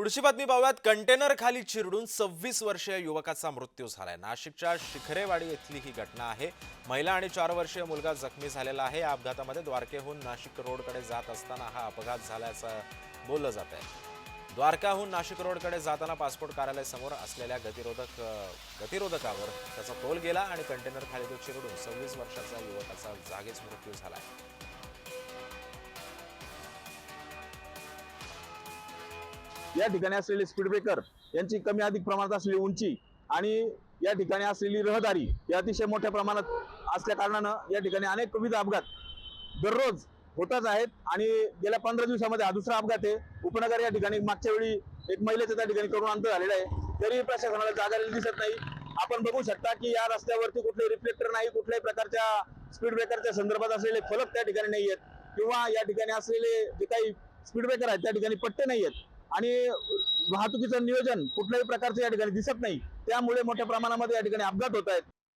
पुढची बातमी पाहूयात. कंटेनर खाली चिरडून सव्वीस वर्षीय युवकाचा मृत्यू झालाय. नाशिकच्या शिखरेवाडी इथली ही घटना आहे. महिला आणि चार वर्षीय मुलगा जखमी झालेला आहे. या अपघातामध्ये द्वारकेहून नाशिक रोडकडे जात असताना हा अपघात झाल्याचं बोललं जात आहे द्वारकाहून नाशिक रोडकडे जाताना पासपोर्ट कार्यालय समोर असलेल्या गतिरोधक गतिरोधकावर त्याचा तोल गेला आणि कंटेनर खाली तो चिरडून सव्वीस वर्षाचा युवकाचा जागीच मृत्यू झालाय. या ठिकाणी असलेले स्पीड ब्रेकर यांची कमी अधिक प्रमाणात असलेली उंची आणि या ठिकाणी असलेली रहदारी ही अतिशय मोठ्या प्रमाणात असल्या कारणानं या ठिकाणी अनेक विविध अपघात दररोज होतच आहेत. आणि गेल्या पंधरा दिवसामध्ये हा दुसरा अपघात आहे. उपनगर या ठिकाणी मागच्या वेळी एक महिलेचं त्या ठिकाणी करून अंत झालेलं आहे. तरी प्रशासनाला जागायला दिसत नाही. आपण बघू शकता की या रस्त्यावरती कुठले रिफ्लेक्टर नाही कुठल्याही प्रकारच्या स्पीड ब्रेकरच्या संदर्भात असलेले फलक त्या ठिकाणी नाही आहेत. किंवा या ठिकाणी असलेले जे काही स्पीड ब्रेकर आहेत त्या ठिकाणी पट्टे नाही आहेत. आणि वाहतुकीचं नियोजन कुठल्याही प्रकारचं या ठिकाणी दिसत नाही. त्यामुळे मोठ्या प्रमाणामध्ये या ठिकाणी अपघात होत आहेत.